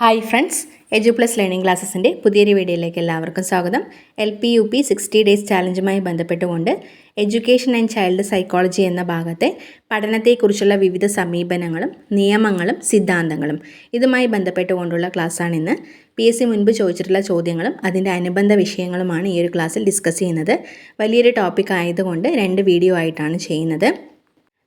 Hi friends edu plus learning ക്ലാസ്സസിന്റെ പുതിയൊരു വീഡിയോയിലേക്ക് എല്ലാവർക്കും സ്വാഗതം. L P U P sixty days ചാലഞ്ചുമായി ബന്ധപ്പെട്ടുകൊണ്ട് എഡ്യൂക്കേഷൻ ആൻഡ് ചൈൽഡ് സൈക്കോളജി എന്ന ഭാഗത്തെ പഠനത്തെക്കുറിച്ചുള്ള വിവിധ സമീപനങ്ങളും നിയമങ്ങളും സിദ്ധാന്തങ്ങളും ഇതുമായി ബന്ധപ്പെട്ടുകൊണ്ടുള്ള ക്ലാസ്സാണ് ഇന്ന്. പി എസ് സി മുൻപ് ചോദിച്ചിട്ടുള്ള ചോദ്യങ്ങളും അതിന്റെ അനുബന്ധ വിഷയങ്ങളുമാണ് ഈ ഒരു ക്ലാസ്സിൽ ഡിസ്കസ് ചെയ്യുന്നത്. വലിയൊരു ടോപ്പിക് ആയതുകൊണ്ട് രണ്ട് വീഡിയോ ആയിട്ടാണ് ചെയ്യുന്നത്.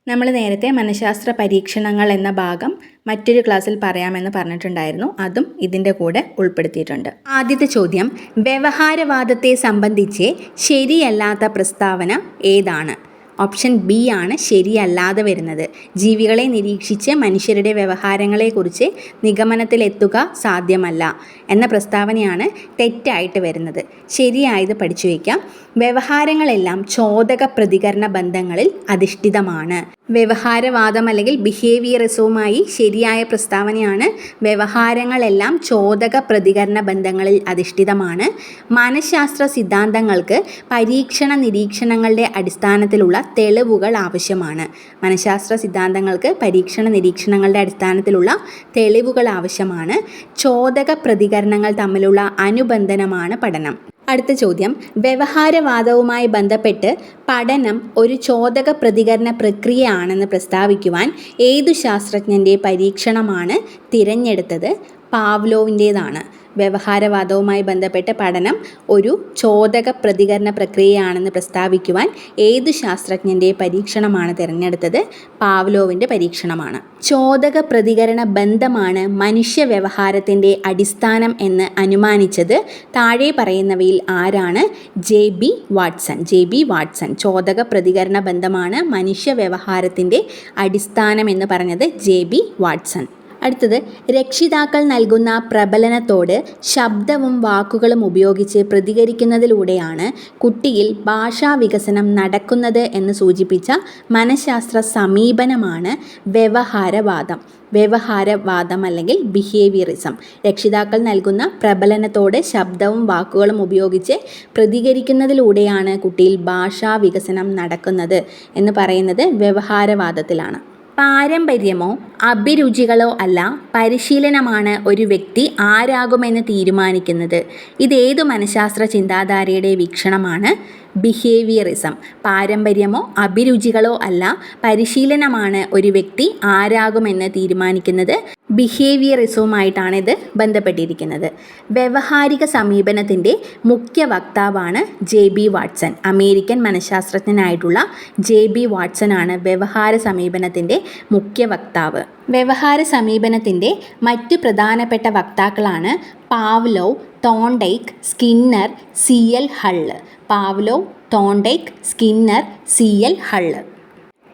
നമ്മൾ നേരത്തെ മനഃശാസ്ത്ര പരീക്ഷണങ്ങൾ എന്ന ഭാഗം മറ്റൊരു ക്ലാസ്സിൽ പറയാമെന്ന് പറഞ്ഞിട്ടുണ്ടായിരുന്നു. അതും ഇതിന്റെ കൂടെ ഉൾപ്പെടുത്തിയിട്ടുണ്ട്. ആദ്യത്തെ ചോദ്യം വ്യവഹാരവാദത്തെ സംബന്ധിച്ച് ശരിയല്ലാത്ത പ്രസ്താവന ഏതാണ്? ഓപ്ഷൻ ബി ആണ് ശരിയല്ലാതെ വരുന്നത്. ജീവികളെ നിരീക്ഷിച്ച് മനുഷ്യരുടെ വ്യവഹാരങ്ങളെക്കുറിച്ച് നിഗമനത്തിലെത്തുക സാധ്യമല്ല എന്ന പ്രസ്താവനയാണ് തെറ്റായിട്ട് വരുന്നത്. ശരിയായത് പഠിച്ചു വയ്ക്കാം. വ്യവഹാരങ്ങളെല്ലാം ചോദക പ്രതികരണ ബന്ധങ്ങളിൽ അധിഷ്ഠിതമാണ്. വ്യവഹാരവാദം അല്ലെങ്കിൽ ബിഹേവിയറിസവുമായി ശരിയായ പ്രസ്താവനയാണ്. വ്യവഹാരങ്ങളെല്ലാം ചോദക പ്രതികരണ ബന്ധങ്ങളിൽ അധിഷ്ഠിതമാണ്. മനഃശാസ്ത്ര സിദ്ധാന്തങ്ങൾക്ക് പരീക്ഷണ നിരീക്ഷണങ്ങളുടെ അടിസ്ഥാനത്തിലുള്ള തെളിവുകൾ ആവശ്യമാണ്. മനഃശാസ്ത്ര സിദ്ധാന്തങ്ങൾക്ക് പരീക്ഷണ നിരീക്ഷണങ്ങളുടെ അടിസ്ഥാനത്തിലുള്ള തെളിവുകൾ ആവശ്യമാണ്. ചോദക പ്രതികരണങ്ങൾ തമ്മിലുള്ള അനുബന്ധനമാണ് പഠനം. അടുത്ത ചോദ്യം. വ്യവഹാരവാദവുമായി ബന്ധപ്പെട്ട് പഠനം ഒരു ചോദക പ്രതികരണ പ്രക്രിയയാണെന്ന് പ്രസ്താവിക്കുവാൻ ഏതു ശാസ്ത്രജ്ഞന്റെ പരീക്ഷണമാണ് തിരഞ്ഞെടുത്തത്? പാവ്ലോവിന്റേതാണ് വ്യവഹാരവാദവുമായി ബന്ധപ്പെട്ട പഠനം ഒരു ചോദക പ്രതികരണ പ്രക്രിയയാണെന്ന് പ്രസ്താവിക്കുവാൻ ഏത് ശാസ്ത്രജ്ഞന്റെ പരീക്ഷണമാണ് തിരഞ്ഞെടുത്തത്? പാവ്ലോവിന്റെ പരീക്ഷണമാണ്. ചോദക പ്രതികരണ ബന്ധമാണ് മനുഷ്യ വ്യവഹാരത്തിന്റെ അടിസ്ഥാനം എന്ന് അനുമാനിച്ചത് താഴെ പറയുന്നവയിൽ ആരാണ്? J B Watson. J B Watson. ചോദക പ്രതികരണ ബന്ധമാണ് മനുഷ്യ വ്യവഹാരത്തിന്റെ അടിസ്ഥാനം എന്ന് പറഞ്ഞത് ജെ ബി വാട്സൺ. അടുത്തത് രക്ഷിതാക്കൾ നൽകുന്ന പ്രബലനത്തോട് ശബ്ദവും വാക്കുകളും ഉപയോഗിച്ച് പ്രതികരിക്കുന്നതിലൂടെയാണ് കുട്ടിയിൽ ഭാഷാ വികസനം നടക്കുന്നത് എന്ന് സൂചിപ്പിച്ച മനഃശാസ്ത്ര സമീപനമാണ് വ്യവഹാരവാദം. വ്യവഹാരവാദം അല്ലെങ്കിൽ ബിഹേവിയറിസം രക്ഷിതാക്കൾ നൽകുന്ന പ്രബലനത്തോട് ശബ്ദവും വാക്കുകളും ഉപയോഗിച്ച് പ്രതികരിക്കുന്നതിലൂടെയാണ് കുട്ടിയിൽ ഭാഷാ വികസനം നടക്കുന്നത് എന്ന് പറയുന്നത് വ്യവഹാരവാദത്തിലാണ്. പാരമ്പര്യമോ അഭിരുചികളോ അല്ല പരിശീലനമാണ് ഒരു വ്യക്തി ആരാകുമെന്ന് തീരുമാനിക്കുന്നത്. ഇതേതു മനഃശാസ്ത്ര ചിന്താധാരയുടെ വീക്ഷണമാണ്. ബിഹേവിയറിസം. പാരമ്പര്യമോ അഭിരുചികളോ അല്ല പരിശീലനമാണ് ഒരു വ്യക്തി ആരാകുമെന്ന് തീരുമാനിക്കുന്നത്. ബിഹേവിയറിസവുമായിട്ടാണ് ഇത് ബന്ധപ്പെട്ടിരിക്കുന്നത്. വ്യവഹാരിക സമീപനത്തിന്റെ മുഖ്യ വക്താവാണ് ജെ ബി വാട്സൺ. അമേരിക്കൻ മനഃശാസ്ത്രജ്ഞനായിട്ടുള്ള ജെ ബി വാട്സൺ ആണ് വ്യവഹാര സമീപനത്തിന്റെ മുഖ്യ വക്താവ്. വ്യവഹാര സമീപനത്തിന്റെ മറ്റ് പ്രധാനപ്പെട്ട വക്താക്കളാണ് Pavlov Thorndike Skinner C L Hull Pavlov Thorndike Skinner C L Hull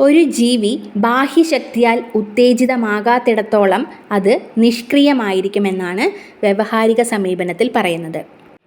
ഒരു ജീവി ബാഹ്യശക്തിയാൽ ഉത്തേജിതമാകാത്തിടത്തോളം അത് നിഷ്ക്രിയമായിരിക്കുമെന്നാണ് വ്യവഹാരിക സമീപനത്തിൽ പറയുന്നത്.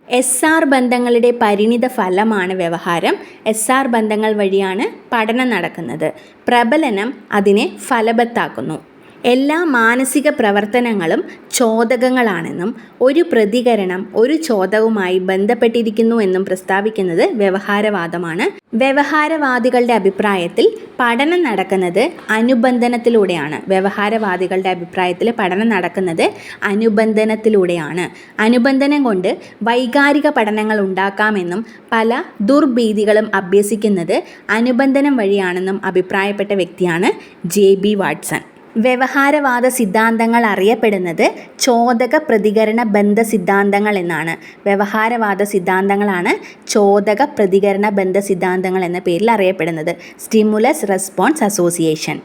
എസ് ആർ ബന്ധങ്ങളുടെ പരിണിത ഫലമാണ് വ്യവഹാരം. എസ് ആർ ബന്ധങ്ങൾ വഴിയാണ് പഠനം നടക്കുന്നത്. പ്രബലനം അതിനെ ഫലവത്താക്കുന്നു എല്ലാ മാനസിക പ്രവർത്തനങ്ങളും ചോദകങ്ങളാണെന്നും ഒരു പ്രതികരണം ഒരു ചോദകവുമായി ബന്ധപ്പെട്ടിരിക്കുന്നു എന്നും പ്രസ്താവിക്കുന്നത് വ്യവഹാരവാദമാണ്. വ്യവഹാരവാദികളുടെ അഭിപ്രായത്തിൽ പഠനം നടക്കുന്നത് അനുബന്ധനത്തിലൂടെയാണ്. വ്യവഹാരവാദികളുടെ അഭിപ്രായത്തിൽ പഠനം നടക്കുന്നത് അനുബന്ധനത്തിലൂടെയാണ്. അനുബന്ധനം കൊണ്ട് വൈകാരിക പഠനങ്ങൾ ഉണ്ടാക്കാമെന്നും പല ദുർഭീതികളും അഭ്യസിക്കുന്നത് അനുബന്ധനം വഴിയാണെന്നും അഭിപ്രായപ്പെട്ട വ്യക്തിയാണ് ജെ ബി വാട്സൺ. വ്യവഹാരവാദ സിദ്ധാന്തങ്ങൾ അറിയപ്പെടുന്നത് ചോദക പ്രതികരണ ബന്ധ സിദ്ധാന്തങ്ങൾ എന്നാണ്. വ്യവഹാരവാദ സിദ്ധാന്തങ്ങളാണ് ചോദക പ്രതികരണ ബന്ധ സിദ്ധാന്തങ്ങൾ എന്ന പേരിൽ അറിയപ്പെടുന്നത്. Stimulus response association.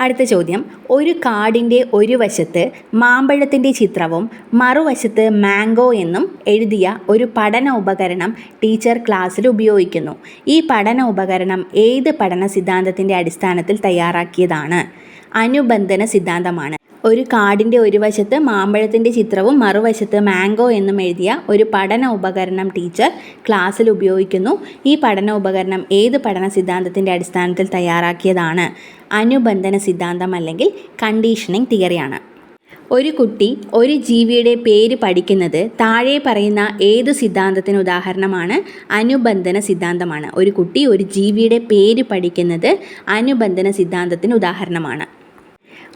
അടുത്ത ചോദ്യം. ഒരു കാർഡിന്റെ ഒരു വശത്ത് മാമ്പഴത്തിന്റെ ചിത്രവും മറുവശത്ത് മാംഗോ എന്നും എഴുതിയ ഒരു പഠന ഉപകരണം ടീച്ചർ ക്ലാസ്സിൽ ഉപയോഗിക്കുന്നു. ഈ പഠന ഉപകരണം ഏത് പഠന സിദ്ധാന്തത്തിന്റെ അടിസ്ഥാനത്തിൽ തയ്യാറാക്കിയതാണ്? അനുബന്ധന സിദ്ധാന്തമാണ്. ഒരു കാർഡിന്റെ ഒരു വശത്ത് മാമ്പഴത്തിന്റെ ചിത്രവും മറുവശത്ത് മാംഗോ എന്നും എഴുതിയ ഒരു പഠന ഉപകരണം ടീച്ചർ ക്ലാസ്സിൽ ഉപയോഗിക്കുന്നു. ഈ പഠന ഉപകരണം ഏത് പഠന സിദ്ധാന്തത്തിന്റെ അടിസ്ഥാനത്തിൽ തയ്യാറാക്കിയതാണ്? അനുബന്ധന സിദ്ധാന്തം അല്ലെങ്കിൽ കണ്ടീഷനിങ് തിയറിയാണ്. ഒരു കുട്ടി ഒരു ജീവിയുടെ പേര് പഠിക്കുന്നത് താഴെ പറയുന്ന ഏത് സിദ്ധാന്തത്തിന് ഉദാഹരണമാണ്? അനുബന്ധന സിദ്ധാന്തമാണ്. ഒരു കുട്ടി ഒരു ജീവിയുടെ പേര് പഠിക്കുന്നത് അനുബന്ധന സിദ്ധാന്തത്തിന് ഉദാഹരണമാണ്.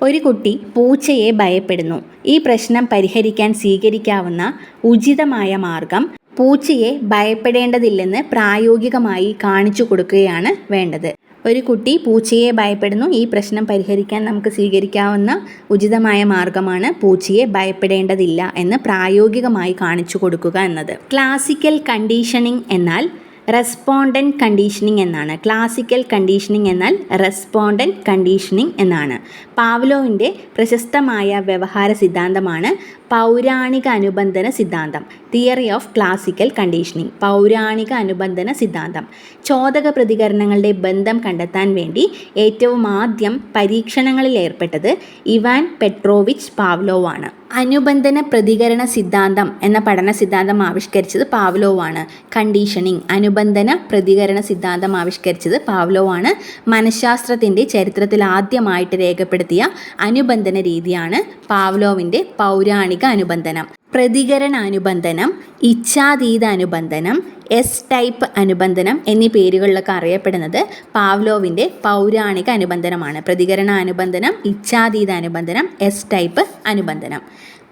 ഒരു കുട്ടി പൂച്ചയെ ഭയപ്പെടുന്നു. ഈ പ്രശ്നം പരിഹരിക്കാൻ സ്വീകരിക്കാവുന്ന ഉചിതമായ മാർഗം പൂച്ചയെ ഭയപ്പെടേണ്ടതില്ലെന്ന് പ്രായോഗികമായി കാണിച്ചു കൊടുക്കുകയാണ് വേണ്ടത്. ഒരു കുട്ടി പൂച്ചയെ ഭയപ്പെടുന്നു. ഈ പ്രശ്നം പരിഹരിക്കാൻ നമുക്ക് സ്വീകരിക്കാവുന്ന ഉചിതമായ മാർഗമാണ് പൂച്ചയെ ഭയപ്പെടേണ്ടതില്ല എന്ന് പ്രായോഗികമായി കാണിച്ചു കൊടുക്കുക എന്നത്. ക്ലാസിക്കൽ കണ്ടീഷനിങ് എന്നാൽ റെസ്പോണ്ടന്റ് കണ്ടീഷനിങ് എന്നാണ്. ക്ലാസിക്കൽ കണ്ടീഷനിങ് എന്നാൽ റെസ്പോണ്ടന്റ് കണ്ടീഷനിങ് എന്നാണ്. പാവ്ലോവിന്റെ പ്രശസ്തമായ വ്യവഹാര സിദ്ധാന്തമാണ് പൗരാണിക അനുബന്ധന സിദ്ധാന്തം തിയറി ഓഫ് ക്ലാസിക്കൽ കണ്ടീഷനിങ് പൗരാണിക അനുബന്ധന സിദ്ധാന്തം. ചോദക പ്രതികരണങ്ങളുടെ ബന്ധം കണ്ടെത്താൻ വേണ്ടി ഏറ്റവും ആദ്യം പരീക്ഷണങ്ങളിൽ ഏർപ്പെട്ടത് ഇവാൻ പെട്രോവിച്ച് പാവ്ലോവാണ്. അനുബന്ധന പ്രതികരണ സിദ്ധാന്തം എന്ന പഠന സിദ്ധാന്തം ആവിഷ്കരിച്ചത് പാവ്ലോവാണ്. കണ്ടീഷനിങ് അനുബന്ധന പ്രതികരണ സിദ്ധാന്തം ആവിഷ്കരിച്ചത് പാവ്ലോവാണ്. മനഃശാസ്ത്രത്തിന്റെ ചരിത്രത്തിൽ ആദ്യമായിട്ട് രേഖപ്പെടുത്തിയ അനുബന്ധന രീതിയാണ് പാവ്ലോവിന്റെ പൗരാണിക അനുബന്ധനം പ്രതികരണ അനുബന്ധനം ഇച്ഛാതീത അനുബന്ധനം എസ് ടൈപ്പ് അനുബന്ധനം എന്നീ പേരുകളിലൊക്കെ അറിയപ്പെടുന്നത് പാവ്ലോവിന്റെ പൗരാണിക അനുബന്ധനമാണ്. പ്രതികരണ അനുബന്ധനം ഇച്ഛാതീത അനുബന്ധനം എസ് ടൈപ്പ് അനുബന്ധനം.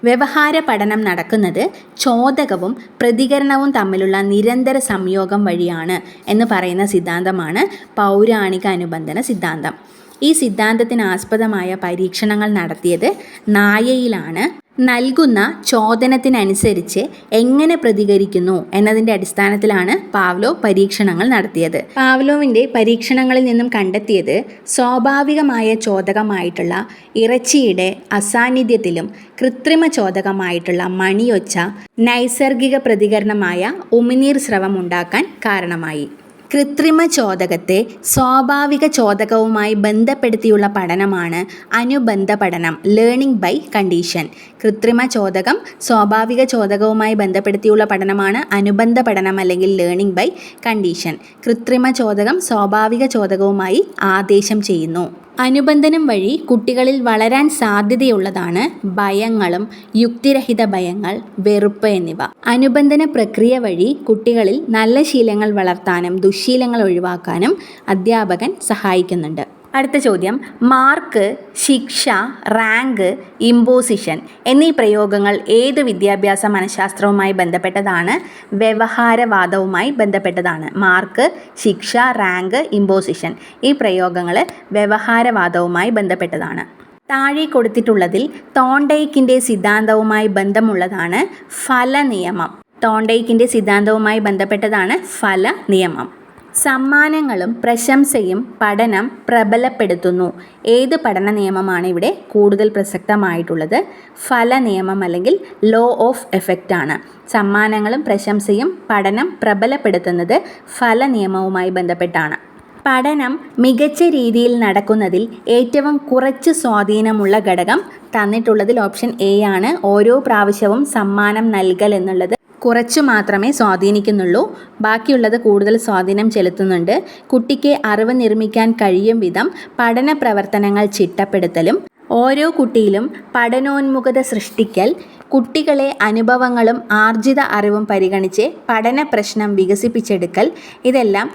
വ്യവഹാര പഠനം നടക്കുന്നത് ചോദകവും പ്രതികരണവും തമ്മിലുള്ള നിരന്തര സംയോഗം വഴിയാണ് എന്ന് പറയുന്ന സിദ്ധാന്തമാണ് പൗരാണിക അനുബന്ധന സിദ്ധാന്തം. ഈ സിദ്ധാന്തത്തിന് ആസ്പദമായ പരീക്ഷണങ്ങൾ നടത്തിയത് നായയിലാണ്. നൽകുന്ന ചോദനത്തിനനുസരിച്ച് എങ്ങനെ പ്രതികരിക്കുന്നു എന്നതിന്റെ അടിസ്ഥാനത്തിലാണ് പാവ്ലോ പരീക്ഷണങ്ങൾ നടത്തിയത്. പാവ്ലോവിന്റെ പരീക്ഷണങ്ങളിൽ നിന്നും കണ്ടെത്തിയത് സ്വാഭാവികമായ ചോദകമായിട്ടുള്ള ഇറച്ചിയുടെ അസാന്നിധ്യത്തിലും കൃത്രിമ ചോദകമായിട്ടുള്ള മണിയൊച്ച നൈസർഗിക പ്രതികരണമായ ഉമിനീർ സ്രവം ഉണ്ടാക്കാൻ കാരണമായി. കൃത്രിമ ചോദകത്തെ സ്വാഭാവിക ചോദകവുമായി ബന്ധപ്പെടുത്തിയുള്ള പഠനമാണ് അനുബന്ധ പഠനം ലേണിംഗ് ബൈ കണ്ടീഷൻ കൃത്രിമ ചോദകം സ്വാഭാവിക ചോദകവുമായി ബന്ധപ്പെടുത്തിയുള്ള പഠനമാണ് അനുബന്ധ പഠനം അല്ലെങ്കിൽ ലേണിംഗ് ബൈ കണ്ടീഷൻ കൃത്രിമ ചോദകം സ്വാഭാവിക ചോദകവുമായി ആദേശം ചെയ്യുന്നു. അനുബന്ധനം വഴി കുട്ടികളിൽ വളരാൻ സാധ്യതയുള്ളതാണ് ഭയങ്ങളും യുക്തിരഹിത ഭയങ്ങൾ വെറുപ്പ് എന്നിവ. അനുബന്ധന പ്രക്രിയ വഴി കുട്ടികളിൽ നല്ല ശീലങ്ങൾ വളർത്താനും ദുശ്ശീലങ്ങൾ ഒഴിവാക്കാനും അധ്യാപകൻ സഹായിക്കുന്നുണ്ട്. അടുത്ത ചോദ്യം. മാർക്ക് ശിക്ഷ റാങ്ക് ഇമ്പോസിഷൻ എന്നീ പ്രയോഗങ്ങൾ ഏത് വിദ്യാഭ്യാസ മനഃശാസ്ത്രവുമായി ബന്ധപ്പെട്ടതാണ്? വ്യവഹാരവാദവുമായി ബന്ധപ്പെട്ടതാണ്. മാർക്ക് ശിക്ഷ റാങ്ക് ഇമ്പോസിഷൻ ഈ പ്രയോഗങ്ങൾ വ്യവഹാരവാദവുമായി ബന്ധപ്പെട്ടതാണ്. താഴെ കൊടുത്തിട്ടുള്ളതിൽ തോണ്ടൈക്കിന്റെ സിദ്ധാന്തവുമായി ബന്ധമുള്ളതാണ് ഫലനിയമം. തോണ്ടൈക്കിന്റെ സിദ്ധാന്തവുമായി ബന്ധപ്പെട്ടതാണ് ഫല നിയമം സമ്മാനങ്ങളും പ്രശംസയും പഠനം പ്രബലപ്പെടുത്തുന്നു. ഏത് പഠന നിയമമാണ് ഇവിടെ കൂടുതൽ പ്രസക്തമായിട്ടുള്ളത്? ഫല നിയമം അല്ലെങ്കിൽ ലോ ഓഫ് എഫക്റ്റ് ആണ്. സമ്മാനങ്ങളും പ്രശംസയും പഠനം പ്രബലപ്പെടുത്തുന്നത് ഫല നിയമവുമായി ബന്ധപ്പെട്ടാണ്. പഠനം മികച്ച രീതിയിൽ നടക്കുന്നതിൽ ഏറ്റവും കുറച്ച് സ്വാധീനമുള്ള ഘടകം തന്നിട്ടുള്ളതിൽ ഓപ്ഷൻ എ ആണ്. ഓരോ പ്രാവശ്യവും സമ്മാനം നൽകൽ എന്നുള്ളത് കുറച്ചു മാത്രമേ സ്വാധീനിക്കുന്നുള്ളൂ. ബാക്കിയുള്ളത് കൂടുതൽ സ്വാധീനം ചെലുത്തുന്നുണ്ട്. കുട്ടിക്ക് അറിവ് നിർമ്മിക്കാൻ കഴിയും വിധം പഠന പ്രവർത്തനങ്ങൾ ചിട്ടപ്പെടുത്തലും ഓരോ കുട്ടിയിലും പഠനോന്മുഖത സൃഷ്ടിക്കൽ കുട്ടികളെ അനുഭവങ്ങളും ആർജിത അറിവും പരിഗണിച്ച് പഠന പ്രശ്നം വികസിപ്പിച്ചെടുക്കൽ ഇതെല്ലാം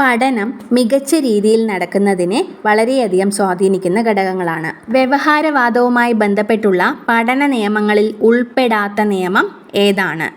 പഠനം മികച്ച രീതിയിൽ നടക്കുന്നതിനെ വളരെയധികം സ്വാധീനിക്കുന്ന ഘടകങ്ങളാണ്. വ്യവഹാരവാദവുമായി ബന്ധപ്പെട്ടുള്ള പഠന നിയമങ്ങളിൽ ഉൾപ്പെടാത്ത നിയമം ഏതാണ്?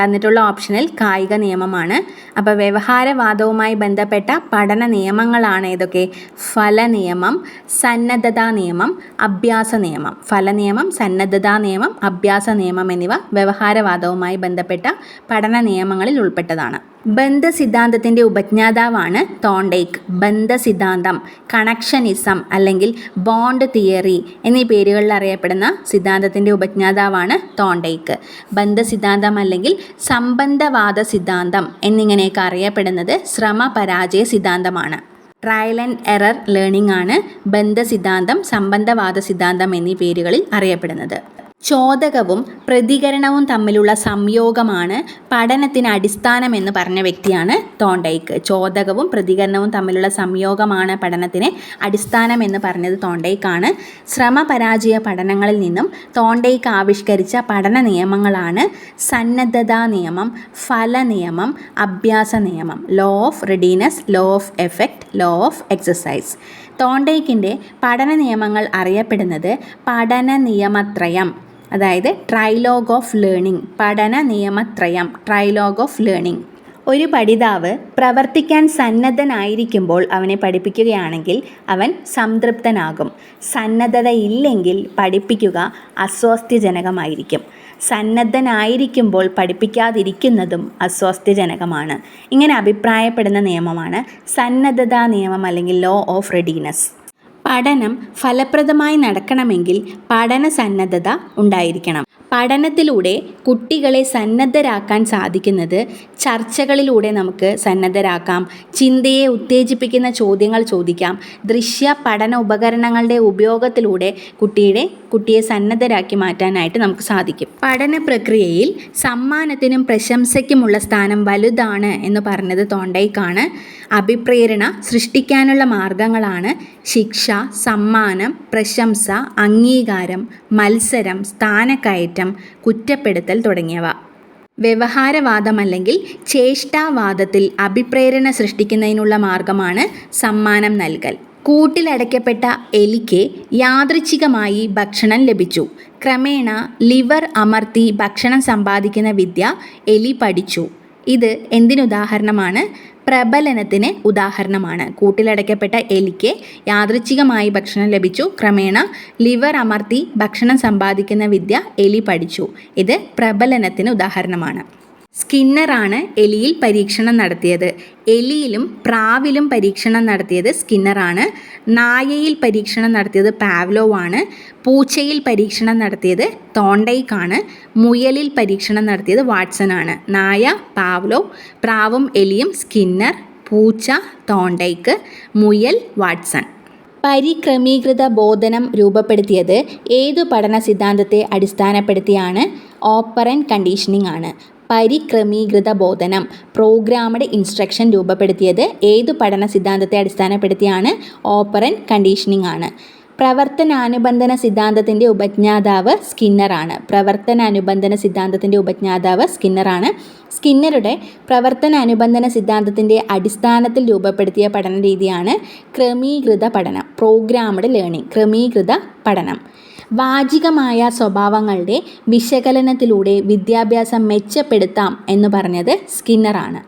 തന്നിട്ടുള്ള ഓപ്ഷനിൽ കായിക നിയമമാണ്. അപ്പോൾ വ്യവഹാരവാദവുമായി ബന്ധപ്പെട്ട പഠന നിയമങ്ങളാണ് ഏതൊക്കെ? ഫലനിയമം സന്നദ്ധതാ നിയമം അഭ്യാസ നിയമം. ഫലനിയമം സന്നദ്ധതാ നിയമം അഭ്യാസ നിയമം എന്നിവ വ്യവഹാരവാദവുമായി ബന്ധപ്പെട്ട പഠന നിയമങ്ങളിൽ ഉൾപ്പെട്ടതാണ്. ബന്ധസിദ്ധാന്തത്തിന്റെ ഉപജ്ഞാതാവാണ് തോണ്ടേക്ക്. ബന്ധസിദ്ധാന്തം കണക്ഷനിസം അല്ലെങ്കിൽ ബോണ്ട് തിയറി എന്നീ പേരുകളിൽ അറിയപ്പെടുന്ന സിദ്ധാന്തത്തിന്റെ ഉപജ്ഞാതാവാണ് തോണ്ടേക്ക്. ബന്ധസിദ്ധാന്തം അല്ലെങ്കിൽ സംബന്ധവാദ സിദ്ധാന്തം എന്നിങ്ങനെയൊക്കെ അറിയപ്പെടുന്നത് ശ്രമ പരാജയ സിദ്ധാന്തമാണ്. ട്രയൽ ആൻഡ് എറർ ലേണിംഗ് ആണ് ബന്ധ സിദ്ധാന്തം സംബന്ധവാദ സിദ്ധാന്തം എന്നീ പേരുകളിൽ അറിയപ്പെടുന്നത്. ചോദകവും പ്രതികരണവും തമ്മിലുള്ള സംയോഗമാണ് പഠനത്തിന് അടിസ്ഥാനമെന്ന് പറഞ്ഞ വ്യക്തിയാണ് തോണ്ടൈക്ക് ചോദകവും പ്രതികരണവും തമ്മിലുള്ള സംയോഗമാണ് പഠനത്തിന് അടിസ്ഥാനമെന്ന് പറഞ്ഞത് തോണ്ടൈക്കാണ് ശ്രമപരാജയ പഠനങ്ങളിൽ നിന്നും തോണ്ടൈക്ക് ആവിഷ്കരിച്ച പഠന നിയമങ്ങളാണ് സന്നദ്ധതാ നിയമം ഫല നിയമം അഭ്യാസ നിയമം law of readiness law of effect law of exercise തോണ്ടൈക്കിന്റെ പഠന നിയമങ്ങൾ അറിയപ്പെടുന്നത് പഠന നിയമത്രയം അതായത് ട്രൈലോഗ് ഓഫ് ലേണിംഗ് പഠന നിയമത്രയം ട്രൈലോഗ് ഓഫ് ലേണിംഗ് ഒരു പഠിതാവ് പ്രവർത്തിക്കാൻ സന്നദ്ധനായിരിക്കുമ്പോൾ അവനെ പഠിപ്പിക്കുകയാണെങ്കിൽ അവൻ സംതൃപ്തനാകും. സന്നദ്ധതയില്ലെങ്കിൽ പഠിപ്പിക്കുക അസ്വാസ്ഥ്യജനകമായിരിക്കും. സന്നദ്ധനായിരിക്കുമ്പോൾ പഠിപ്പിക്കാതിരിക്കുന്നതും അസ്വാസ്ഥ്യജനകമാണ്. ഇങ്ങനെ അഭിപ്രായപ്പെടുന്ന നിയമമാണ് സന്നദ്ധതാ നിയമം അല്ലെങ്കിൽ ലോ ഓഫ് റെഡിനെസ് പഠനം ഫലപ്രദമായി നടക്കണമെങ്കിൽ പഠന സന്നദ്ധത ഉണ്ടായിരിക്കണം. പഠനത്തിലൂടെ കുട്ടികളെ സന്നദ്ധരാക്കാൻ സാധിക്കുന്നത് ചർച്ചകളിലൂടെ നമുക്ക് സന്നദ്ധരാക്കാം. ചിന്തയെ ഉത്തേജിപ്പിക്കുന്ന ചോദ്യങ്ങൾ ചോദിക്കാം. ദൃശ്യ പഠന ഉപകരണങ്ങളുടെ ഉപയോഗത്തിലൂടെ കുട്ടിയുടെ കുട്ടിയെ സന്നദ്ധരാക്കി മാറ്റാനായിട്ട് നമുക്ക് സാധിക്കും. പഠന പ്രക്രിയയിൽ സമ്മാനത്തിനും പ്രശംസയ്ക്കുമുള്ള സ്ഥാനം വലുതാണ് എന്ന് പറഞ്ഞത് തോണ്ടയ്ക്കാണ്. അഭിപ്രേരണ സൃഷ്ടിക്കാനുള്ള മാർഗങ്ങളാണ് ശിക്ഷ സമ്മാനം പ്രശംസ അംഗീകാരം മത്സരം സ്ഥാനക്കയറ്റം കുറ്റപ്പെടുത്തൽ തുടങ്ങിയവ. വ്യവഹാരവാദമല്ലെങ്കിൽ ചേഷ്ടാവാദത്തിൽ അഭിപ്രേരണ സൃഷ്ടിക്കുന്നതിനുള്ള മാർഗമാണ് സമ്മാനം നൽകൽ. കൂട്ടിലടയ്ക്കപ്പെട്ട എലിക്ക് യാദൃച്ഛികമായി ഭക്ഷണം ലഭിച്ചു. ക്രമേണ ലിവർ അമർത്തി ഭക്ഷണം സമ്പാദിക്കുന്ന വിദ്യ എലി പഠിച്ചു. ഇത് എന്തിനുദാഹരണമാണ്? പ്രബലനത്തിന് ഉദാഹരണമാണ്. കൂട്ടിലടയ്ക്കപ്പെട്ട എലിക്ക് യാദൃച്ഛികമായി ഭക്ഷണം ലഭിച്ചു. ക്രമേണ ലിവർ അമർത്തി ഭക്ഷണം സമ്പാദിക്കുന്ന വിദ്യ എലി പഠിച്ചു. ഇത് പ്രബലനത്തിന് ഉദാഹരണമാണ്. സ്കിന്നറാണ് എലിയിൽ പരീക്ഷണം നടത്തിയത്. എലിയിലും പ്രാവിലും പരീക്ഷണം നടത്തിയത് സ്കിന്നറാണ്. നായയിൽ പരീക്ഷണം നടത്തിയത് പാവ്ലോവാണ്. പൂച്ചയിൽ പരീക്ഷണം നടത്തിയത് തോണ്ടൈക്കാണ്. മുയലിൽ പരീക്ഷണം നടത്തിയത് വാട്സൺ ആണ് നായ പാവ്ലോവ് പ്രാവും എലിയും സ്കിന്നർ പൂച്ച തോണ്ടൈക്ക് മുയൽ വാട്സൺ. പരിക്രമീകൃത ബോധനം രൂപപ്പെടുത്തിയത് ഏതു പഠന സിദ്ധാന്തത്തെ അടിസ്ഥാനപ്പെടുത്തിയാണ്? ഓപ്പറൻ കണ്ടീഷനിങ് ആണ്. പരിക്രമീകൃത ബോധനം. പ്രോഗ്രാമഡ് ഇൻസ്ട്രക്ഷൻ രൂപപ്പെടുത്തിയത് ഏതു പഠന സിദ്ധാന്തത്തെ അടിസ്ഥാനപ്പെടുത്തിയാണ്? ഓപ്പറൻ കണ്ടീഷനിങ് ആണ്. പ്രവർത്തനാനുബന്ധന സിദ്ധാന്തത്തിന്റെ ഉപജ്ഞാതാവ് സ്കിന്നറാണ് പ്രവർത്തനാനുബന്ധന സിദ്ധാന്തത്തിന്റെ ഉപജ്ഞാതാവ് സ്കിന്നറാണ് സ്കിന്നറുടെ പ്രവർത്തനാനുബന്ധന സിദ്ധാന്തത്തിന്റെ അടിസ്ഥാനത്തിൽ രൂപപ്പെടുത്തിയ പഠന രീതിയാണ് ക്രമീകൃത പഠനം. പ്രോഗ്രാമഡ് ലേണിംഗ് ക്രമീകൃത പഠനം. വാചികമായ സ്വഭാവങ്ങളുടെ വിശകലനത്തിലൂടെ വിദ്യാഭ്യാസം മെച്ചപ്പെടുത്താം എന്ന് പറഞ്ഞത് സ്കിന്നറാണ്.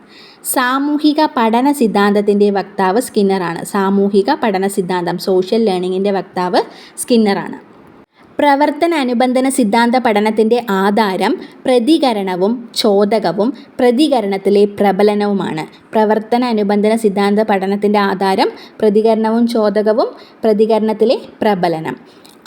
സാമൂഹിക പഠന സിദ്ധാന്തത്തിന്റെ വക്താവ് സ്കിന്നറാണ്. സാമൂഹിക പഠന സിദ്ധാന്തം സോഷ്യൽ ലേണിങ്ങിന്റെ വക്താവ് സ്കിന്നറാണ്. പ്രവർത്തന അനുബന്ധന സിദ്ധാന്ത പഠനത്തിന്റെ ആധാരം പ്രതികരണവും ചോദകവും പ്രതികരണത്തിലെ പ്രബലനവുമാണ്. പ്രവർത്തന അനുബന്ധന സിദ്ധാന്ത പഠനത്തിന്റെ ആധാരം പ്രതികരണവും ചോദകവും പ്രതികരണത്തിലെ പ്രബലനം.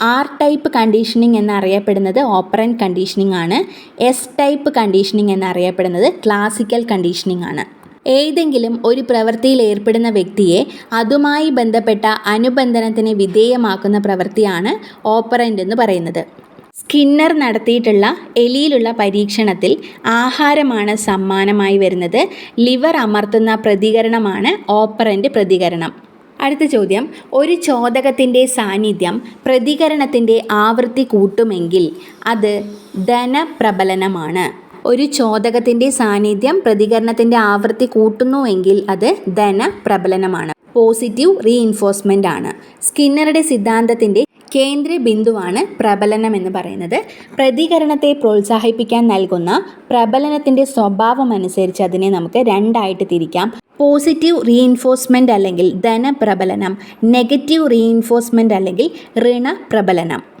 ആർ ടൈപ്പ് കണ്ടീഷനിങ് എന്നറിയപ്പെടുന്നത് ഓപ്പറൻ കണ്ടീഷനിങ് ആണ്. എസ് ടൈപ്പ് കണ്ടീഷനിങ് എന്നറിയപ്പെടുന്നത് ക്ലാസിക്കൽ കണ്ടീഷനിങ് ആണ്. ഏതെങ്കിലും ഒരു പ്രവൃത്തിയിൽ ഏർപ്പെടുന്ന വ്യക്തിയെ അതുമായി ബന്ധപ്പെട്ട അനുബന്ധനത്തിന് വിധേയമാക്കുന്ന പ്രവൃത്തിയാണ് ഓപ്പറന്റ് എന്ന് പറയുന്നത്. സ്കിന്നർ നടത്തിയിട്ടുള്ള എലിയിലുള്ള പരീക്ഷണത്തിൽ ആഹാരമാണ് സമ്മാനമായി വരുന്നത്. ലിവർ അമർത്തുന്ന പ്രതികരണമാണ് ഓപ്പറന്റ് പ്രതികരണം. അടുത്ത ചോദ്യം. ഒരു ചോദകത്തിന്റെ സാന്നിധ്യം പ്രതികരണത്തിന്റെ ആവൃത്തി കൂട്ടുമെങ്കിൽ അത് ധനപ്രബലനമാണ്. ഒരു ചോദകത്തിന്റെ സാന്നിധ്യം പ്രതികരണത്തിന്റെ ആവൃത്തി കൂട്ടുന്നുവെങ്കിൽ അത് ധനപ്രബലനമാണ്. പോസിറ്റീവ് റീഇൻഫോഴ്സ്മെന്റ് ആണ്. സ്കിന്നറുടെ സിദ്ധാന്തത്തിന്റെ കേന്ദ്ര ബിന്ദുവാണ് പ്രബലനം എന്ന് പറയുന്നത്. പ്രതികരണത്തെ പ്രോത്സാഹിപ്പിക്കാൻ നൽകുന്ന പ്രബലനത്തിന്റെ സ്വഭാവം അനുസരിച്ച് അതിനെ നമുക്ക് രണ്ടായിട്ട് തിരിക്കാം. പോസിറ്റീവ് റീഇൻഫോഴ്സ്മെന്റ് അല്ലെങ്കിൽ ധനപ്രബലനം നെഗറ്റീവ് റീഇൻഫോഴ്സ്മെന്റ് അല്ലെങ്കിൽ ഋണപ്രബലനം.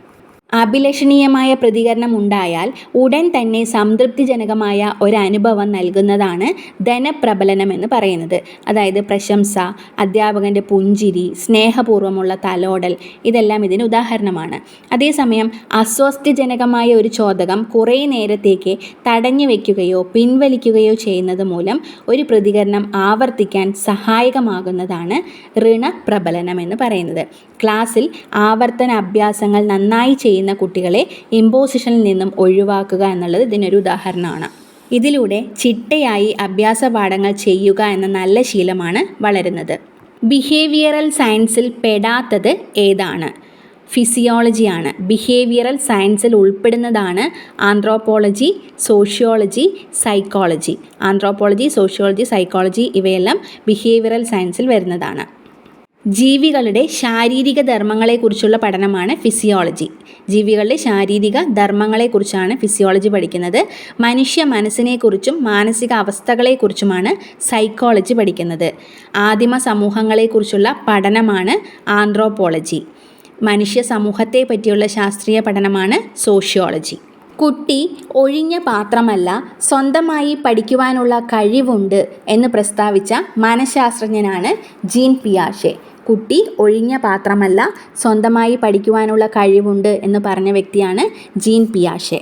അഭിലഷണീയമായ പ്രതികരണം ഉണ്ടായാൽ ഉടൻ തന്നെ സംതൃപ്തിജനകമായ ഒരനുഭവം നൽകുന്നതാണ് ധനപ്രബലനം എന്ന് പറയുന്നത്. അതായത് പ്രശംസ അധ്യാപകന്റെ പുഞ്ചിരി സ്നേഹപൂർവമുള്ള തലോടൽ ഇതെല്ലാം ഇതിന് ഉദാഹരണമാണ്. അതേസമയം അസ്വസ്ഥജനകമായ ഒരു ചോദകം കുറേ നേരത്തേക്ക് തടഞ്ഞു വയ്ക്കുകയോ പിൻവലിക്കുകയോ ചെയ്യുന്നത് മൂലം ഒരു പ്രതികരണം ആവർത്തിക്കാൻ സഹായകമാകുന്നതാണ് ഋണപ്രബലനം എന്ന് പറയുന്നത്. ക്ലാസ്സിൽ ആവർത്തന അഭ്യാസങ്ങൾ നന്നായി ചെയ്യുന്ന കുട്ടികളെ ഇമ്പോസിഷനിൽ നിന്നും ഒഴിവാക്കുക എന്നുള്ളത് ഇതിനൊരു ഉദാഹരണമാണ്. ഇതിലൂടെ ചിട്ടയായി അഭ്യാസ പാഠങ്ങൾ ചെയ്യുക എന്ന നല്ല ശീലമാണ് വളരുന്നത്. ബിഹേവിയറൽ സയൻസിൽ പെടാത്തത് ഏതാണ്? ഫിസിയോളജിയാണ് ബിഹേവിയറൽ സയൻസിൽ ഉൾപ്പെടുന്നതാണ് anthropology sociology psychology anthropology sociology psychology ഇവയെല്ലാം ബിഹേവിയറൽ സയൻസിൽ വരുന്നതാണ്. ജീവികളുടെ ശാരീരിക ധർമ്മങ്ങളെക്കുറിച്ചുള്ള പഠനമാണ് ഫിസിയോളജി ജീവികളുടെ ശാരീരിക ധർമ്മങ്ങളെക്കുറിച്ചാണ് ഫിസിയോളജി പഠിക്കുന്നത്. മനുഷ്യ മനസ്സിനെക്കുറിച്ചും മാനസിക അവസ്ഥകളെക്കുറിച്ചുമാണ് സൈക്കോളജി പഠിക്കുന്നത്. ആദിമ സമൂഹങ്ങളെക്കുറിച്ചുള്ള പഠനമാണ് ആന്ത്രോപോളജി മനുഷ്യ സമൂഹത്തെ പറ്റിയുള്ള ശാസ്ത്രീയ പഠനമാണ് സോഷ്യോളജി കുട്ടി ഒഴിഞ്ഞ പാത്രമല്ല സ്വന്തമായി പഠിക്കുവാനുള്ള കഴിവുണ്ട് എന്ന് പ്രസ്താവിച്ച മനഃശാസ്ത്രജ്ഞനാണ് ജീൻ പിയാഷെ. കുട്ടി ഒഴിഞ്ഞ പാത്രമല്ല സ്വന്തമായി പഠിക്കുവാനുള്ള കഴിവുണ്ട് എന്ന് പറഞ്ഞ വ്യക്തിയാണ് ജീൻ പിയാഷെ.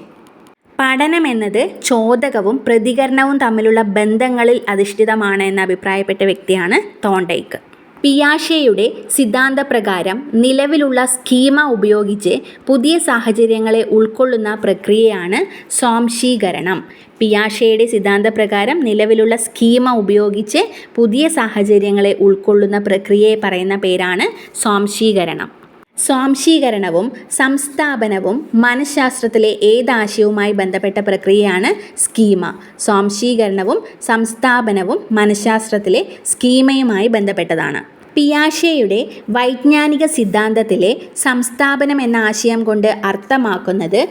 പഠനം എന്നത് ചോദകവും പ്രതികരണവും തമ്മിലുള്ള ബന്ധങ്ങളിൽ അധിഷ്ഠിതമാണ് എന്ന് അഭിപ്രായപ്പെട്ട വ്യക്തിയാണ് തോണ്ടൈക്ക്. പിയാഷെയുടെ സിദ്ധാന്തപ്രകാരം നിലവിലുള്ള സ്കീമ ഉപയോഗിച്ച് പുതിയ സാഹചര്യങ്ങളെ ഉൾക്കൊള്ളുന്ന പ്രക്രിയയാണ് സ്വാംശീകരണം. പിയാഷെയുടെ സിദ്ധാന്തപ്രകാരം നിലവിലുള്ള സ്കീമ ഉപയോഗിച്ച് പുതിയ സാഹചര്യങ്ങളെ ഉൾക്കൊള്ളുന്ന പ്രക്രിയയെ പറയുന്ന പേരാണ് സ്വാംശീകരണം. സ്വാംശീകരണവും സംസ്ഥാപനവും മനഃശാസ്ത്രത്തിലെ ഏതാശയവുമായി ബന്ധപ്പെട്ട പ്രക്രിയയാണ് സ്കീമ. സ്വാംശീകരണവും സംസ്ഥാപനവും മനഃശാസ്ത്രത്തിലെ സ്കീമയുമായി ബന്ധപ്പെട്ടതാണ്. പിയാഷെയുടെ വൈജ്ഞാനിക സിദ്ധാന്തത്തിലെ സംസ്ഥാപനം എന്ന ആശയം കൊണ്ട് അർത്ഥമാക്കുന്നത്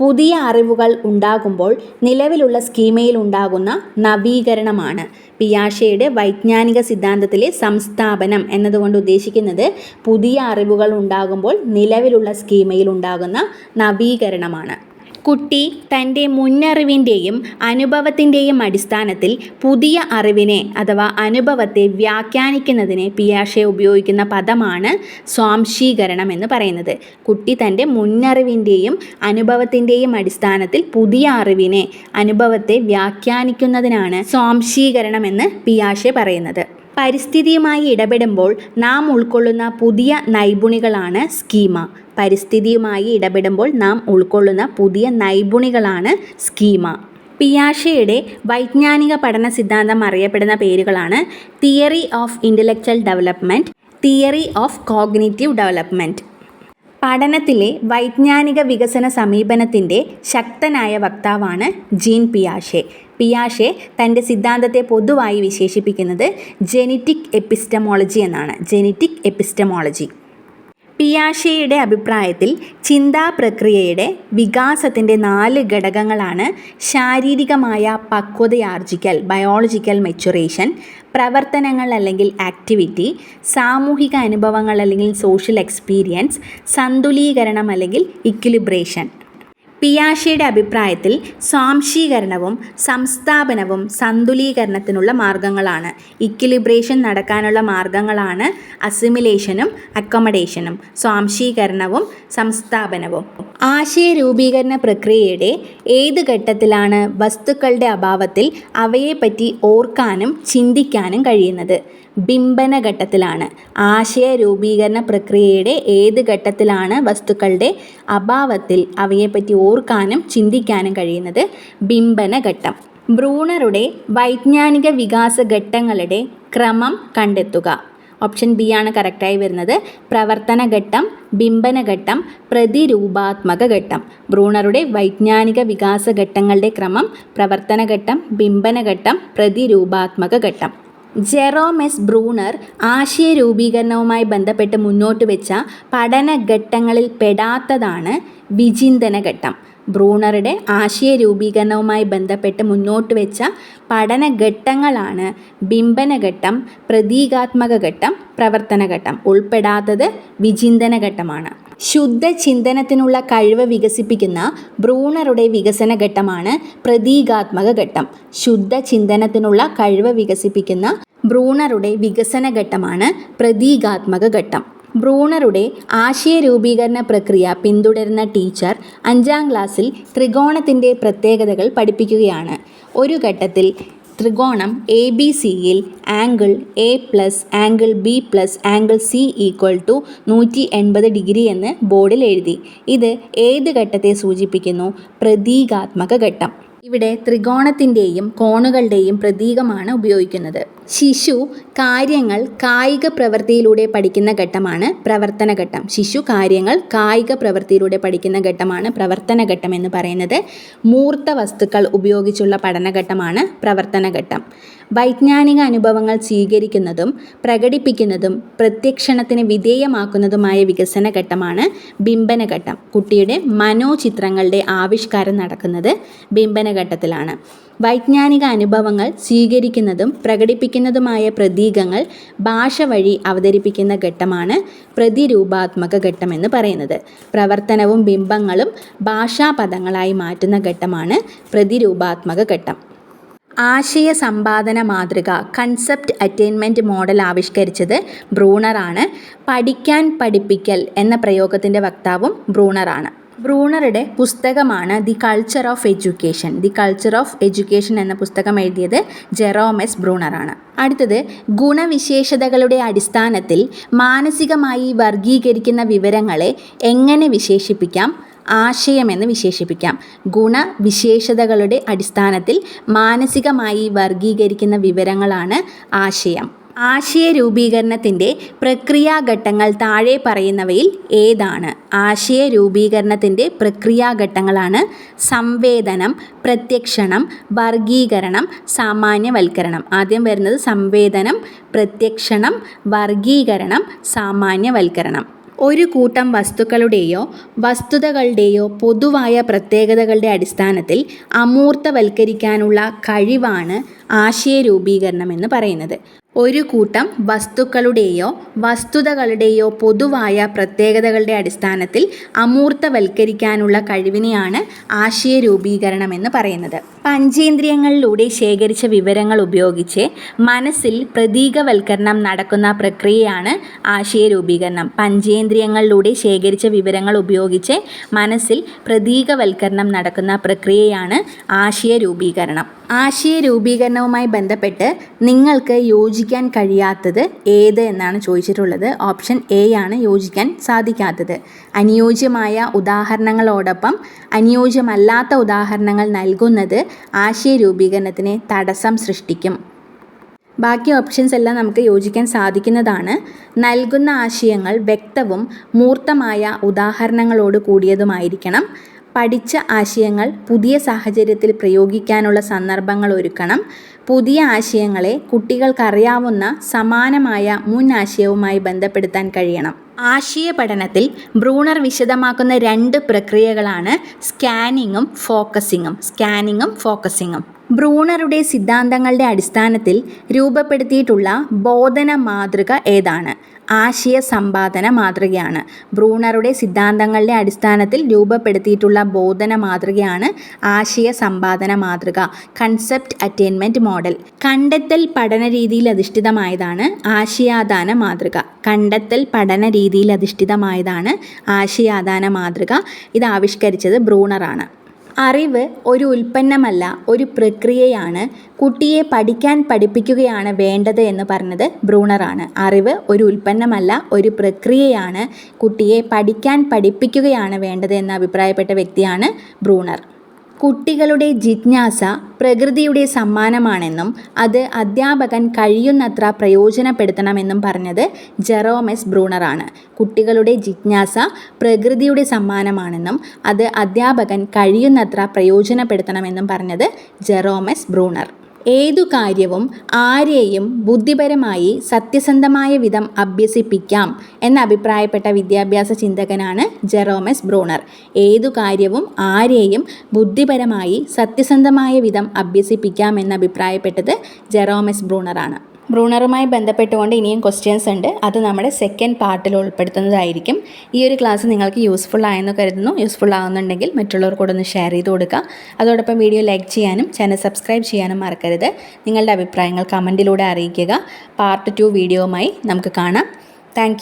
പുതിയ അറിവുകൾ ഉണ്ടാകുമ്പോൾ നിലവിലുള്ള സ്കീമയിൽ ഉണ്ടാകുന്ന നവീകരണമാണ്. പിയാഷയുടെ വൈജ്ഞാനിക സിദ്ധാന്തത്തിലെ സംസ്ഥാപനം എന്നതുകൊണ്ട് ഉദ്ദേശിക്കുന്നത് പുതിയ അറിവുകൾ ഉണ്ടാകുമ്പോൾ നിലവിലുള്ള സ്കീമയിൽ ഉണ്ടാകുന്ന നവീകരണമാണ്. കുട്ടി തന്റെ മുന്നറിവിന്റെയും അനുഭവത്തിന്റെയും അടിസ്ഥാനത്തിൽ പുതിയ അറിവിനെ അഥവാ അനുഭവത്തെ വ്യാഖ്യാനിക്കുന്നതിന് പിയാഷെ ഉപയോഗിക്കുന്ന പദമാണ് സ്വാംശീകരണം എന്ന് പറയുന്നത്. കുട്ടി തന്റെ മുന്നറിവിന്റെയും അനുഭവത്തിന്റെയും അടിസ്ഥാനത്തിൽ പുതിയ അറിവിനെ അനുഭവത്തെ വ്യാഖ്യാനിക്കുന്നതിനാണ് സ്വാംശീകരണം എന്ന് പിയാഷെ പറയുന്നത്. പരിസ്ഥിതിയുമായി ഇടപെടുമ്പോൾ നാം ഉൾക്കൊള്ളുന്ന പുതിയ നൈപുണികളാണ് സ്കീമ. പരിസ്ഥിതിയുമായി ഇടപെടുമ്പോൾ നാം ഉൾക്കൊള്ളുന്ന പുതിയ നൈപുണികളാണ് സ്കീമ. പിയാഷയുടെ വൈജ്ഞാനിക പഠന സിദ്ധാന്തം അറിയപ്പെടുന്ന പേരുകളാണ് theory of intellectual development theory of cognitive development പഠനത്തിലെ വൈജ്ഞാനിക വികസന സമീപനത്തിന്റെ ശക്തനായ വക്താവാണ് ജീൻ പിയാഷെ. പിയാഷെ തന്റെ സിദ്ധാന്തത്തെ പൊതുവായി വിശേഷിപ്പിക്കുന്നത് ജെനറ്റിക് എപ്പിസ്റ്റമോളജി എന്നാണ്. Genetic epistemology. പിയാഷെയുടെ അഭിപ്രായത്തിൽ ചിന്താ പ്രക്രിയയുടെ വികാസത്തിന്റെ നാല് ഘടകങ്ങളാണ് ശാരീരികമായ പക്വതയാർജിക്കൽ ബയോളജിക്കൽ മെച്ചുറേഷൻ പ്രവർത്തനങ്ങൾ അല്ലെങ്കിൽ ആക്ടിവിറ്റി സാമൂഹിക അനുഭവങ്ങൾ അല്ലെങ്കിൽ സോഷ്യൽ എക്സ്പീരിയൻസ് സന്തുലീകരണം അല്ലെങ്കിൽ ഇക്വിലിബ്രേഷൻ പിയാഷയുടെ അഭിപ്രായത്തിൽ സ്വാംശീകരണവും സംസ്ഥാപനവും സന്തുലീകരണത്തിനുള്ള മാർഗങ്ങളാണ്. ഇക്വിലിബ്രേഷൻ നടക്കാനുള്ള മാർഗങ്ങളാണ് അസിമിലേഷനും അക്കോമഡേഷനും സ്വാംശീകരണവും സംസ്ഥാപനവും. ആശയ രൂപീകരണ പ്രക്രിയയുടെ ഏത് ഘട്ടത്തിലാണ് വസ്തുക്കളുടെ അഭാവത്തിൽ അവയെപ്പറ്റി ഓർക്കാനും ചിന്തിക്കാനും കഴിയുന്നത്? ബിംബന ഘട്ടത്തിലാണ് ആശയ രൂപീകരണ പ്രക്രിയയുടെ ഏത് ഘട്ടത്തിലാണ് വസ്തുക്കളുടെ അഭാവത്തിൽ അവയെപ്പറ്റി ഓർക്കാനും ചിന്തിക്കാനും കഴിയുന്നത് ബിംബന ഘട്ടം ബ്രൂണറുടെ വൈജ്ഞാനിക വികാസ ഘട്ടങ്ങളുടെ ക്രമം കണ്ടെത്തുക. ഓപ്ഷൻ ബി ആണ് കറക്റ്റായി വരുന്നത്. പ്രവർത്തന ഘട്ടം ബിംബന ഘട്ടം പ്രതിരൂപാത്മക ഘട്ടം. ബ്രൂണറുടെ വൈജ്ഞാനിക വികാസ ഘട്ടങ്ങളുടെ ക്രമം പ്രവർത്തന ഘട്ടം ബിംബന ഘട്ടം പ്രതിരൂപാത്മക ഘട്ടം. ജെറോം എസ് ബ്രൂണർ ആശയ രൂപീകരണവുമായി ബന്ധപ്പെട്ട് മുന്നോട്ട് വെച്ച പഠനഘട്ടങ്ങളിൽ പെടാത്തതാണ് വിചിന്തന ഘട്ടം ബ്രൂണറുടെ ആശയ രൂപീകരണവുമായി ബന്ധപ്പെട്ട് മുന്നോട്ട് വെച്ച പഠനഘട്ടങ്ങളാണ് ബിംബനഘട്ടം പ്രതീകാത്മക ഘട്ടം പ്രവർത്തനഘട്ടം. ഉൾപ്പെടാത്തത് വിചിന്തന ഘട്ടമാണ് ശുദ്ധ ചിന്തനത്തിനുള്ള കഴിവ് വികസിപ്പിക്കുന്ന ബ്രൂണറുടെ വികസന ഘട്ടമാണ് പ്രതീകാത്മക ഘട്ടം. ശുദ്ധചിന്തനത്തിനുള്ള കഴിവ് വികസിപ്പിക്കുന്ന ബ്രൂണറുടെ വികസന ഘട്ടമാണ് പ്രതീകാത്മക ഘട്ടം. ബ്രൂണറുടെ ആശയ രൂപീകരണ പ്രക്രിയ പിന്തുടരുന്ന ടീച്ചർ അഞ്ചാം ക്ലാസ്സിൽ ത്രികോണത്തിന്റെ പ്രത്യേകതകൾ പഠിപ്പിക്കുകയാണ്. ഒരു ഘട്ടത്തിൽ ത്രികോണം എ ബി സിയിൽ angle A plus angle B plus angle C equal to നൂറ്റി എൺപത് ഡിഗ്രി എന്ന് ബോർഡിൽ എഴുതി. ഇത് ഏത് ഘട്ടത്തെ സൂചിപ്പിക്കുന്നു? പ്രതീകാത്മക ഘട്ടം. ഇവിടെ ത്രികോണത്തിന്റെയും കോണുകളുടെയും പ്രതീകമാണ് ഉപയോഗിക്കുന്നത്. ശിശു കാര്യങ്ങൾ കായിക പ്രവൃത്തിയിലൂടെ പഠിക്കുന്ന ഘട്ടമാണ് പ്രവർത്തന ഘട്ടം. ശിശു കാര്യങ്ങൾ കായിക പ്രവൃത്തിയിലൂടെ പഠിക്കുന്ന ഘട്ടമാണ് പ്രവർത്തന ഘട്ടം എന്ന് പറയുന്നത്. മൂർത്ത വസ്തുക്കൾ ഉപയോഗിച്ചുള്ള പഠനഘട്ടമാണ് പ്രവർത്തന ഘട്ടം. വൈജ്ഞാനിക അനുഭവങ്ങൾ സ്വീകരിക്കുന്നതും പ്രകടിപ്പിക്കുന്നതും പ്രത്യക്ഷണത്തിന് വിധേയമാക്കുന്നതുമായ വികസന ഘട്ടമാണ് ബിംബന ഘട്ടം കുട്ടിയുടെ മനോചിത്രങ്ങളുടെ ആവിഷ്കാരം നടക്കുന്നത് ബിംബന ഘട്ടത്തിലാണ് വൈജ്ഞാനിക അനുഭവങ്ങൾ സ്വീകരിക്കുന്നതും പ്രകടിപ്പിക്കുന്നതുമായ പ്രതീകങ്ങൾ ഭാഷ വഴി അവതരിപ്പിക്കുന്ന ഘട്ടമാണ് പ്രതിരൂപാത്മക ഘട്ടം എന്ന് പറയുന്നത്. പ്രവർത്തനവും ബിംബങ്ങളും ഭാഷാപദങ്ങളായി മാറ്റുന്ന ഘട്ടമാണ് പ്രതിരൂപാത്മക ഘട്ടം. ആശയ സമ്പാദന മാതൃക കൺസെപ്റ്റ് അറ്റൈൻമെന്റ് മോഡൽ ആവിഷ്കരിച്ചത് ബ്രൂണറാണ്. പഠിക്കാൻ പഠിപ്പിക്കൽ എന്ന പ്രയോഗത്തിന്റെ വക്താവും ബ്രൂണറാണ്. ബ്രൂണറുടെ പുസ്തകമാണ് the culture of education the culture of education എന്ന പുസ്തകം എഴുതിയത് ജെറോമെസ് ബ്രൂണറാണ്. അടുത്തത് ഗുണവിശേഷതകളുടെ അടിസ്ഥാനത്തിൽ മാനസികമായി വർഗീകരിക്കുന്ന വിവരങ്ങളെ എങ്ങനെ വിശേഷിപ്പിക്കാം? ആശയമെന്ന് വിശേഷിപ്പിക്കാം. ഗുണവിശേഷതകളുടെ അടിസ്ഥാനത്തിൽ മാനസികമായി വർഗീകരിക്കുന്ന വിവരങ്ങളാണ് ആശയം. ആശയ രൂപീകരണത്തിന്റെ പ്രക്രിയാഘട്ടങ്ങൾ താഴെ പറയുന്നവയിൽ ഏതാണ്? ആശയ രൂപീകരണത്തിന്റെ പ്രക്രിയാഘട്ടങ്ങളാണ് സംവേദനം പ്രത്യക്ഷണം വർഗീകരണം സാമാന്യവൽക്കരണം. ആദ്യം വരുന്നത് സംവേദനം പ്രത്യക്ഷണം വർഗീകരണം സാമാന്യവൽക്കരണം. ഒരു കൂട്ടം വസ്തുക്കളുടെയോ വസ്തുതകളുടെയോ പൊതുവായ പ്രത്യേകതകളുടെ അടിസ്ഥാനത്തിൽ അമൂർത്തവൽക്കരിക്കാനുള്ള കഴിവാണ് ആശയരൂപീകരണം എന്ന് പറയുന്നത്. ഒരു കൂട്ടം വസ്തുക്കളുടെയോ വസ്തുതകളുടെയോ പൊതുവായ പ്രത്യേകതകളുടെ അടിസ്ഥാനത്തിൽ അമൂർത്തവൽക്കരിക്കാനുള്ള കഴിവിനെയാണ് ആശയ രൂപീകരണം എന്ന് പറയുന്നത്. പഞ്ചേന്ദ്രിയങ്ങളിലൂടെ ശേഖരിച്ച വിവരങ്ങൾ ഉപയോഗിച്ച് മനസ്സിൽ പ്രതീകവൽക്കരണം നടക്കുന്ന പ്രക്രിയയാണ് ആശയ രൂപീകരണം പഞ്ചേന്ദ്രിയങ്ങളിലൂടെ ശേഖരിച്ച വിവരങ്ങൾ ഉപയോഗിച്ച് മനസ്സിൽ പ്രതീകവൽക്കരണം നടക്കുന്ന പ്രക്രിയയാണ് ആശയ രൂപീകരണം ആശയ രൂപീകരണവുമായി ബന്ധപ്പെട്ട് നിങ്ങൾക്ക് യോജിക്കാൻ കഴിയാത്തത് ഏത് എന്നാണ് ചോദിച്ചിട്ടുള്ളത്. ഓപ്ഷൻ എ ആണ് യോജിക്കാൻ സാധിക്കാത്തത്. അനുയോജ്യമായ ഉദാഹരണങ്ങളോടൊപ്പം അനുയോജ്യമല്ലാത്ത ഉദാഹരണങ്ങൾ നൽകുന്നത് ആശയ രൂപീകരണത്തിന് തടസ്സം സൃഷ്ടിക്കും. ബാക്കി ഓപ്ഷൻസ് എല്ലാം നമുക്ക് യോജിക്കാൻ സാധിക്കുന്നതാണ്. നൽകുന്ന ആശയങ്ങൾ വ്യക്തവും മൂർത്തമായ ഉദാഹരണങ്ങളോട് കൂടിയതുമായിരിക്കണം. പഠിച്ച ആശയങ്ങൾ പുതിയ സാഹചര്യത്തിൽ പ്രയോഗിക്കാനുള്ള സന്ദർഭങ്ങൾ ഒരുക്കണം. പുതിയ ആശയങ്ങളെ കുട്ടികൾക്കറിയാവുന്ന സമാനമായ മുൻ ആശയവുമായി ബന്ധപ്പെടുത്താൻ കഴിയണം. ആശയ പഠനത്തിൽ ബ്രൂണർ വിശദമാക്കുന്ന രണ്ട് പ്രക്രിയകളാണ് സ്കാനിങ്ങും ഫോക്കസിങ്ങും. സ്കാനിങ്ങും ഫോക്കസിങ്ങും. ബ്രൂണറുടെ സിദ്ധാന്തങ്ങളുടെ അടിസ്ഥാനത്തിൽ രൂപപ്പെടുത്തിയിട്ടുള്ള ബോധന മാതൃക ഏതാണ്? ആശയ സമ്പാദന മാതൃകയാണ്. ബ്രൂണറുടെ സിദ്ധാന്തങ്ങളുടെ അടിസ്ഥാനത്തിൽ രൂപപ്പെടുത്തിയിട്ടുള്ള ബോധന മാതൃകയാണ് ആശയ സമ്പാദന മാതൃക കൺസെപ്റ്റ് അറ്റൈൻമെന്റ് മോഡൽ കണ്ടെത്തൽ പഠന രീതിയിൽ അധിഷ്ഠിതമായതാണ് ആശയാദാന മാതൃക. കണ്ടെത്തൽ പഠന രീതിയിൽ അധിഷ്ഠിതമായതാണ് ആശയാദാന മാതൃക. ഇത് ആവിഷ്കരിച്ചത് ബ്രൂണറാണ്. അറിവ് ഒരു ഉൽപ്പന്നമല്ല ഒരു പ്രക്രിയയാണ്. കുട്ടിയെ പഠിക്കാൻ പഠിപ്പിക്കുകയാണ് വേണ്ടത് എന്ന് പറഞ്ഞത് ബ്രൂണറാണ്. അറിവ് ഒരു ഉൽപ്പന്നമല്ല ഒരു പ്രക്രിയയാണ്. കുട്ടിയെ പഠിക്കാൻ പഠിപ്പിക്കുകയാണ് വേണ്ടത് എന്ന് അഭിപ്രായപ്പെട്ട വ്യക്തിയാണ് ബ്രൂണർ. കുട്ടികളുടെ ജിജ്ഞാസ പ്രകൃതിയുടെ സമ്മാനമാണെന്നും അത് അധ്യാപകൻ കഴിയുന്നത്ര പ്രയോജനപ്പെടുത്തണമെന്നും പറഞ്ഞത് ജെറോമെസ് ബ്രൂണറാണ്. കുട്ടികളുടെ ജിജ്ഞാസ പ്രകൃതിയുടെ സമ്മാനമാണെന്നും അത് അധ്യാപകൻ കഴിയുന്നത്ര പ്രയോജനപ്പെടുത്തണമെന്നും പറഞ്ഞത് ജെറോമെസ് ബ്രൂണർ. ഏതു കാര്യവും ആരെയും ബുദ്ധിപരമായി സത്യസന്ധമായ വിധം അഭ്യസിപ്പിക്കാം എന്ന് അഭിപ്രായപ്പെട്ട വിദ്യാഭ്യാസ ചിന്തകനാണ് ജെറോമസ് ബ്രൂണർ. ഏതു കാര്യവും ആരെയും ബുദ്ധിപരമായി സത്യസന്ധമായ വിധം അഭ്യസിപ്പിക്കാം എന്ന് അഭിപ്രായപ്പെട്ടത് ജെറോമസ് ബ്രൂണറാണ്. ബ്രൂണറുമായി ബന്ധപ്പെട്ടുകൊണ്ട് ഇനിയും ക്വസ്റ്റ്യൻസ് ഉണ്ട്. അത് നമ്മുടെ സെക്കൻഡ് പാർട്ടിൽ ഉൾപ്പെടുത്തുന്നതായിരിക്കും. ഈ ഒരു ക്ലാസ് നിങ്ങൾക്ക് യൂസ്ഫുൾ ആയെന്ന് കരുതുന്നു. യൂസ്ഫുൾ ആവുന്നുണ്ടെങ്കിൽ മറ്റുള്ളവർ കൂടെ ഒന്ന് ഷെയർ ചെയ്ത് കൊടുക്കുക. അതോടൊപ്പം വീഡിയോ ലൈക്ക് ചെയ്യാനും ചാനൽ സബ്സ്ക്രൈബ് ചെയ്യാനും മറക്കരുത്. നിങ്ങളുടെ അഭിപ്രായങ്ങൾ കമന്റിലൂടെ അറിയിക്കുക. പാർട്ട് ടു വീഡിയോയുമായി നമുക്ക് കാണാം. താങ്ക്